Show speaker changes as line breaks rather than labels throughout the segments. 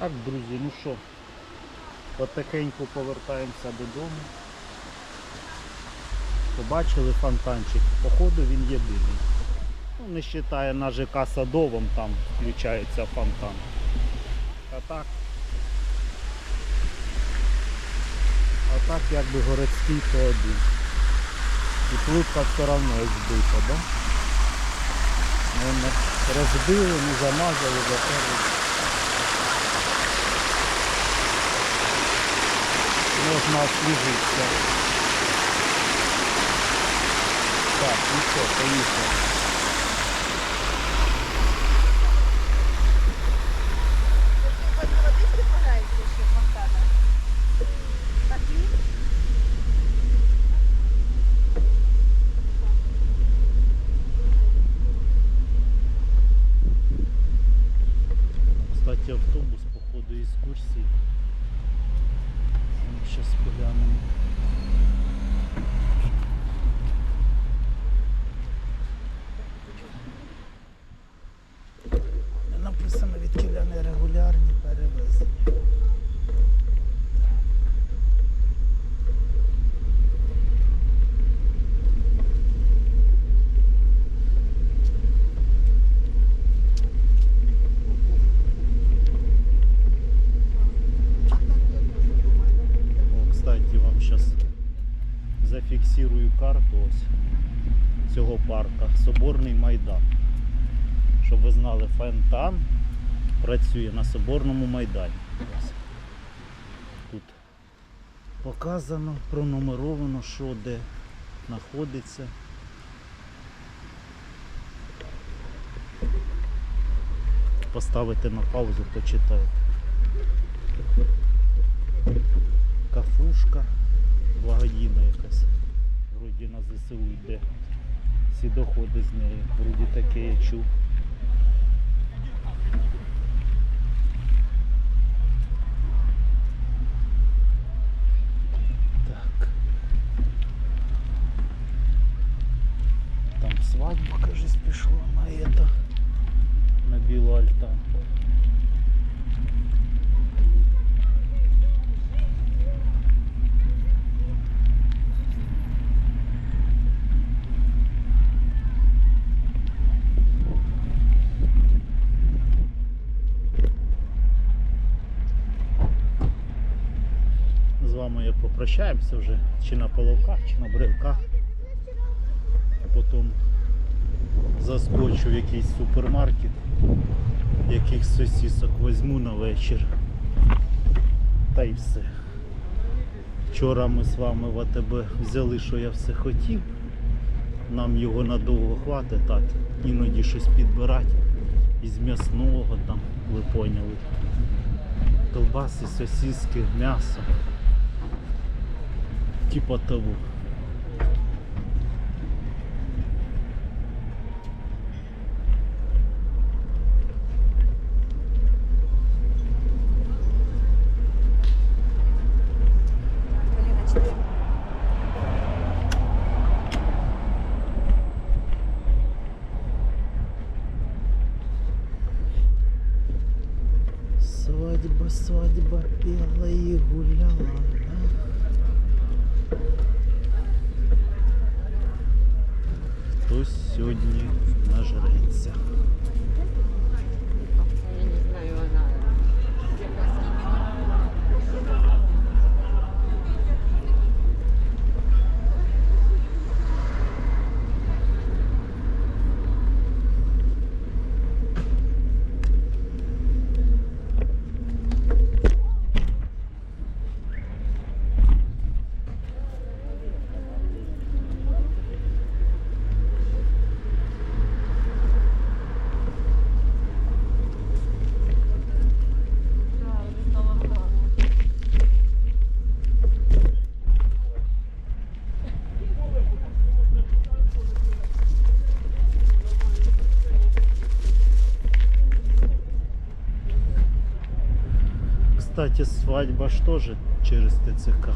Так, друзі, ну що, потихеньку повертаємося додому. Побачили фонтанчик. Походу він єдиний. Ну, не вважає на ЖК Садовом, там включається фонтан. А так. А так якби городський то один. І плитка все одно збита, да? Не розбили, не замазали, затерли. Можна освіжитися. Так, ну що, поїхали. Thank you. Працює на Соборному майдані. Тут показано, пронумеровано, що де знаходиться. Поставити на паузу, почитайте. Кафушка благодійна якась. Вроді на ЗСУ йде. Всі доходи з неї. Вроді таке я чув. Вами я вже чи на половках, чи на брелках. Потім заскочу в якийсь супермаркет, яких сосісок візьму на вечір. Та й все. Вчора ми з вами в АТБ взяли, що я все хотів. Нам його надовго хватить, так, іноді щось підбирати із м'ясного там, ви поняли. Колбаси, сосиски, м'ясо. Типа того. Свадьба, свадьба пела и гуляла.
Thank you.
Кстати, свадьба ж тоже через ТЦК.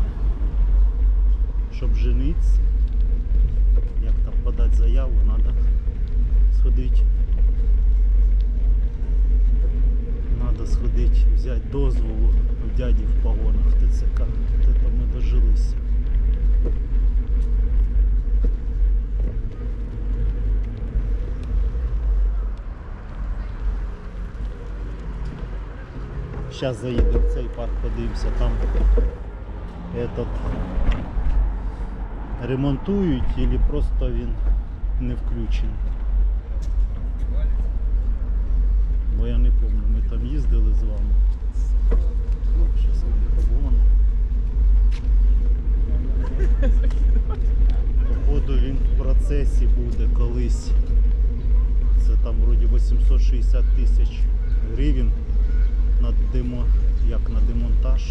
Щоб жениться, як там подати заяву, треба сходити. Надо сходить взяти дозволу в дяді в погонах ТЦК. От це ми дожилися. Зараз заїдемо в цей парк, подивимося, там этот ремонтують или просто він не включений. Бо я не пам'ятаю, ми там їздили з вами. Ну, Щас ми обгон. Походу він в процесі буде колись. Це там вроді 860 тисяч гривень на демо, як на демонтаж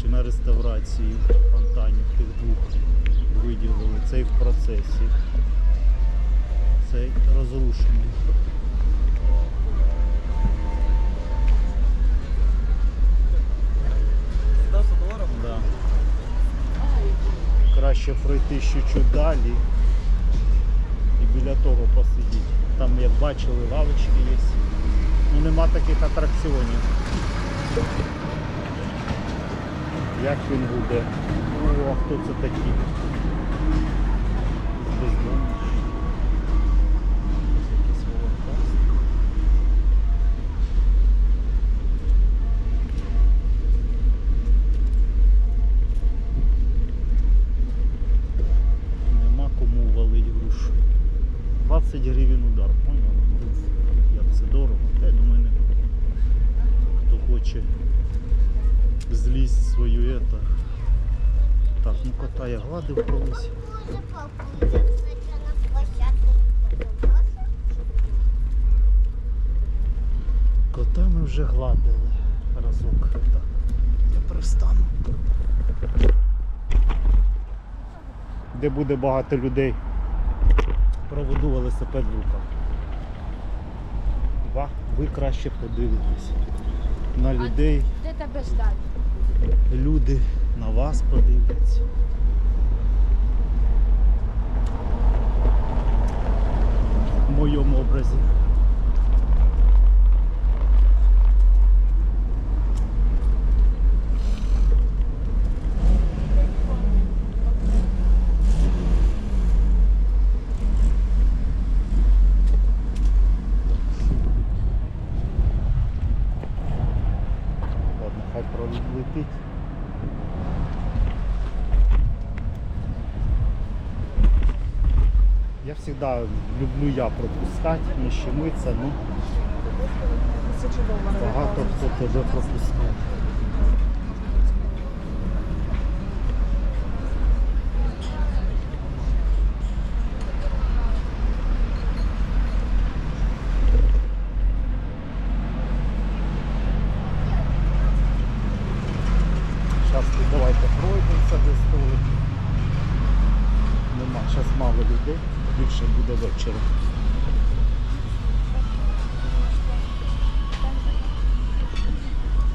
чи на реставрацію фонтанів тих двох виділили. Цей в процесі. Цей розрушений. Да. Краще пройти чуть-чуть далі і біля того посидіти. Там, як бачили, лавочки є. Ну нема таких атракціонів. Як він буде? О, а хто це такі? Это. Так, ну кота я гладив колись. Кота ми вже гладили разок. Так, я пристану. Де буде багато людей, проведу велосипед в руках. Ва, ви краще подивитесь на людей.
Де тебе ждати?
Люди на вас подивляться. В моєму образі. Всегда люблю я пропускати, не щемиться, ну багато хто тебе пропускає. Зараз давайте пройдемося десь того. Нема, зараз мало людей, більше буде.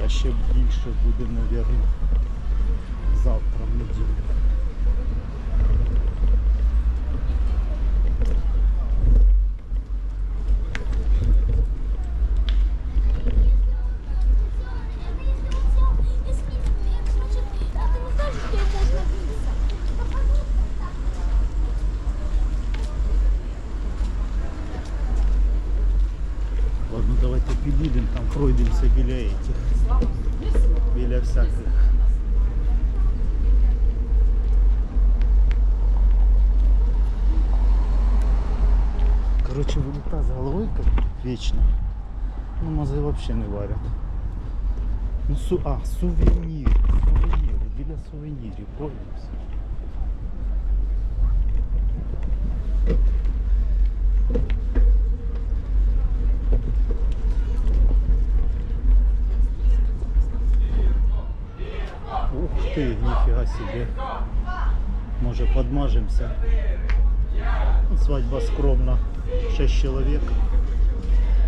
А ще більше буде, мабуть, завтра в неділю. пройдемося біля этих. Біля всяких. Короче, вылета с головой как вечно. Ну, мозги вообще не варят. Ну, су... А, сувенир. Сувениры. Біля сувенірів. Пройдемося. Ты, нифига себе. Може подмажемся. Свадьба скромна. 6 чоловік.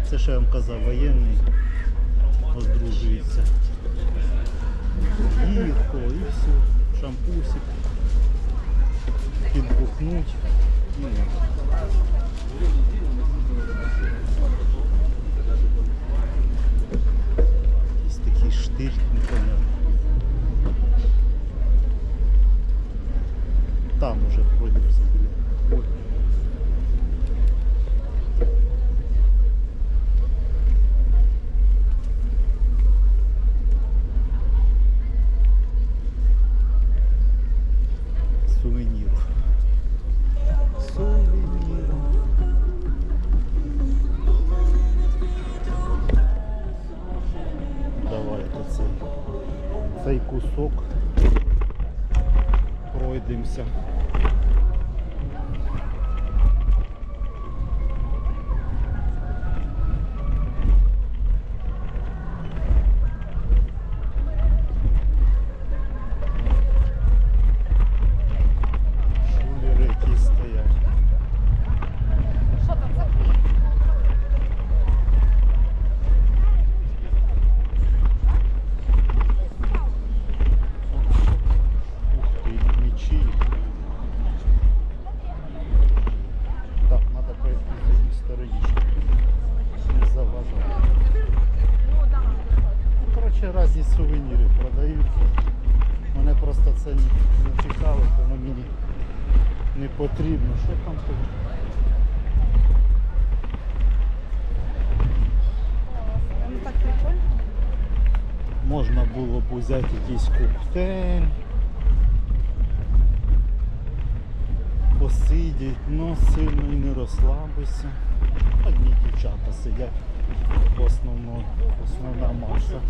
Це що я вам казав, воєнний. Одружується. Гірко і все. Шампусик. Підбухнуть. І стиль, непонятно. Там уже вроде все были. Сувенірів.
Ну.
Можна було б взяти якийсь коктейль. Посидіть, але сильно і не розслабися. Одні дівчата сидять в основному, основна маса.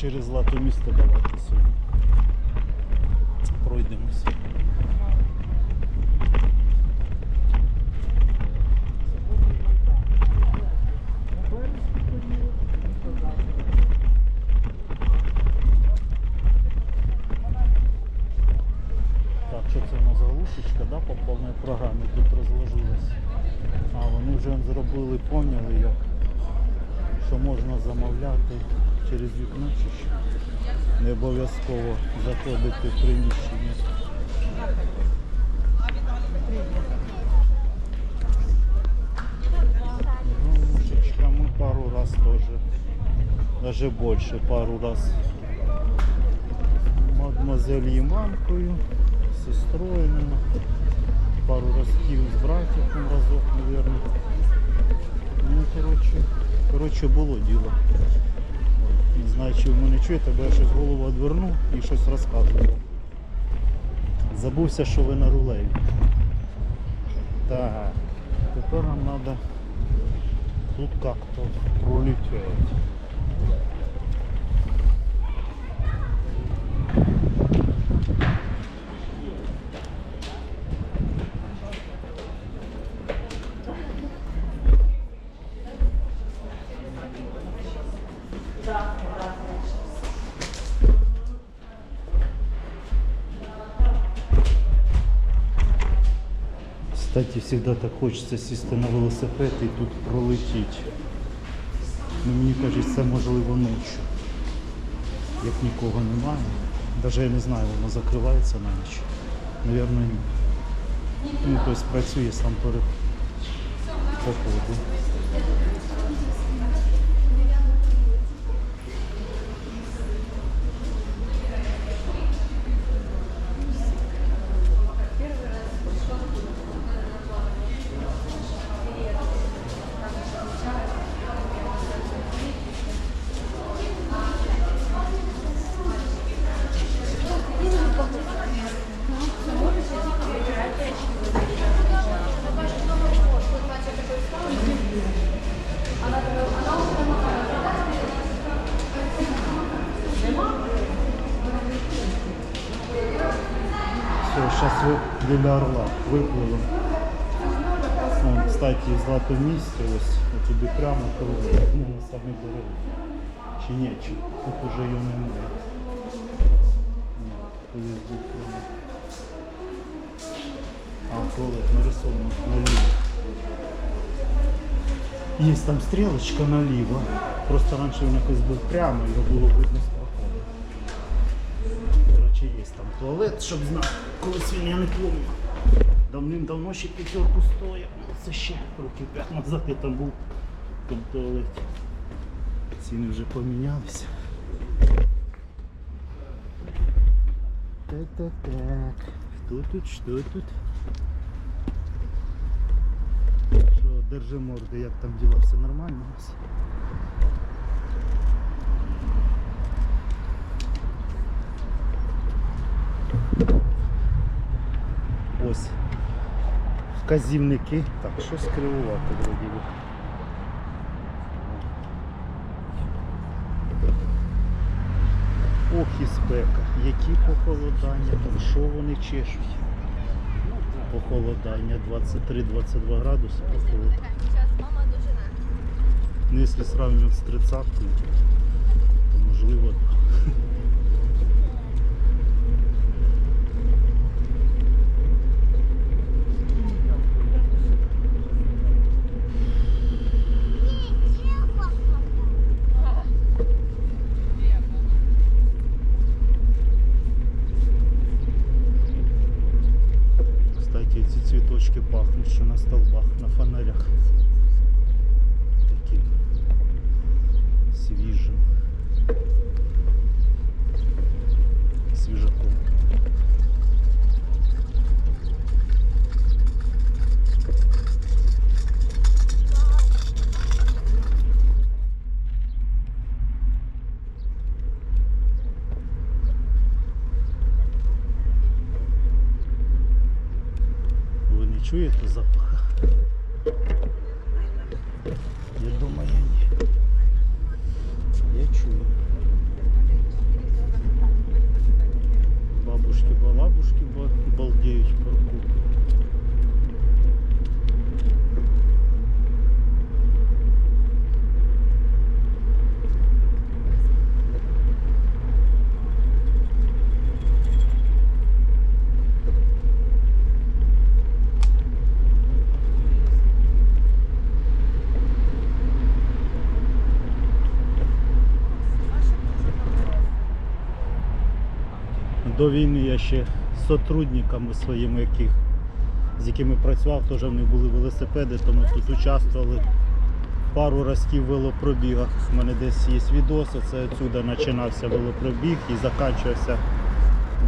Через злато місто давайте сьогодні. Пройдемося. Так, що це у нас галушечка, да, по повній програмі тут розложилась. А вони вже зробили, поняли, як що можна замовляти через вікно чи що. Не обов'язково заходити в приміщення. Галушечка ми пару раз тоже, даже больше, пару раз. Мадемуазель мамкою, сестрою, пару разів з братиком разок, наверное. Ну, коротше, коротше, було діло. Знаю, чи ви мене чуєте, бо я щось голову одвернув і щось розказував. Забувся, що ви на рулеві. Так, тепер нам треба тут как-то пролететь. Всегда так хочеться сісти на велосипед і тут пролетіти. Ну, мені кажуть, це можливо ночі. Як нікого немає. Навіть я не знаю, воно закривається на ніч. Навірно, ні. Ну, Хтось працює сам перед походу. сейчас біля Орла випливемо. Вон, кстати, злато місце, ось от тобі прямо кругом. Ну, на самі дороги. Чи ні, чи тут уже його немає. Ні, колись був туалет. А, туалет нарисовано наліво. Є там стрілочка наліво. Просто раніше він якось був прямо, його було видно Коротше, є там туалет, щоб знати. Колись він я не пам'ятаю. Давним-давно ще п'ятерку стояв. Ну, Це ще років 5 назад я там був в тому туалеті. Ціни вже помінялися. Так-так-так. Що тут, що тут? Що, держи морди, як там діла, все нормально у нас? Ось. Вказівники. Так, щось кривувати вроді. Ох і спека. Які похолодання, там що вони чешуть? Похолодання 23-22 градуси похолодання. Ну, якщо сравнивать з 30 то можливо так. Кстати, ці цвіточки пахнуть, що на столбах, на фонарях. Таким свіжим. Свіжаком. Чуєте запаха? Я думаю, ні. Я чую. Бабушки, балабушки ба- балдеють парку. Ще сотрудниками своїми, яких, з якими працював, теж в них були велосипеди, тому тут участвували пару разів в велопробігах. У мене десь є відоси, це отсюди починався велопробіг і закінчувався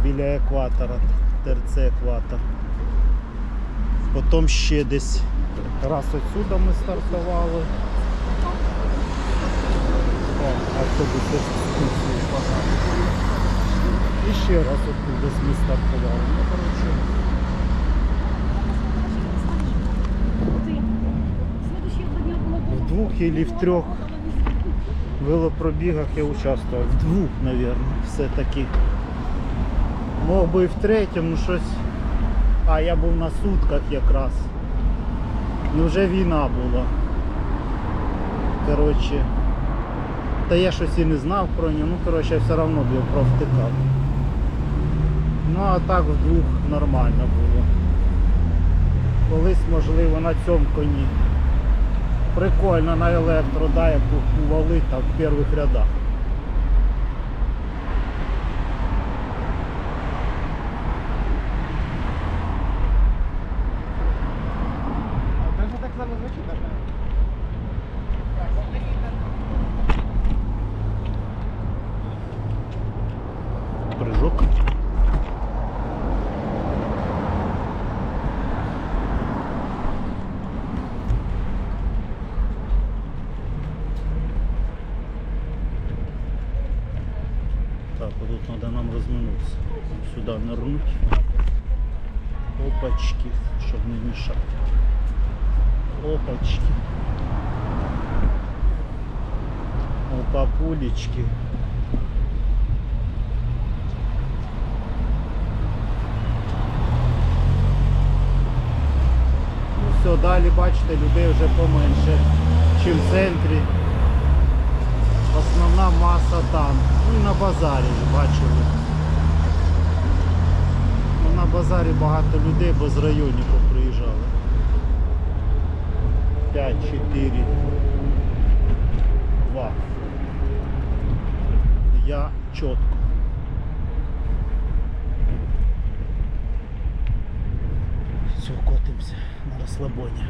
біля екватора, ТРЦ екватор. Потім ще десь раз отсюди ми стартували. Автобус десь. І ще раз от десь ми стартували. Ну, коротше, в двох або в трьох велопробігах я участвував. В двох, мабуть, все-таки. Мог би і в третьому, ну щось. А я був на сутках якраз. Ну вже війна була. Коротше. Та я щось і не знав про нього, ну коротше, я все одно б його провтикав. Ну а так вдвох нормально було. Колись, можливо, на цьому коні. Прикольно на електро, да, як ували там в перших рядах.
Даже так само звучит даже.
Прыжок. Так, вот тут надо нам разминуться. Сюда нырнуть. Опачки, чтобы не мешать. Опачки. Опа, пулечки. Ну все, далі бачите, людей вже поменше, чим в центрі. Основна маса там. Ну і на базарі бачили на базарі багато людей, бо з районів приїжджали. 5, 4, 2. Я чітко. Все, котимся на розслабоні.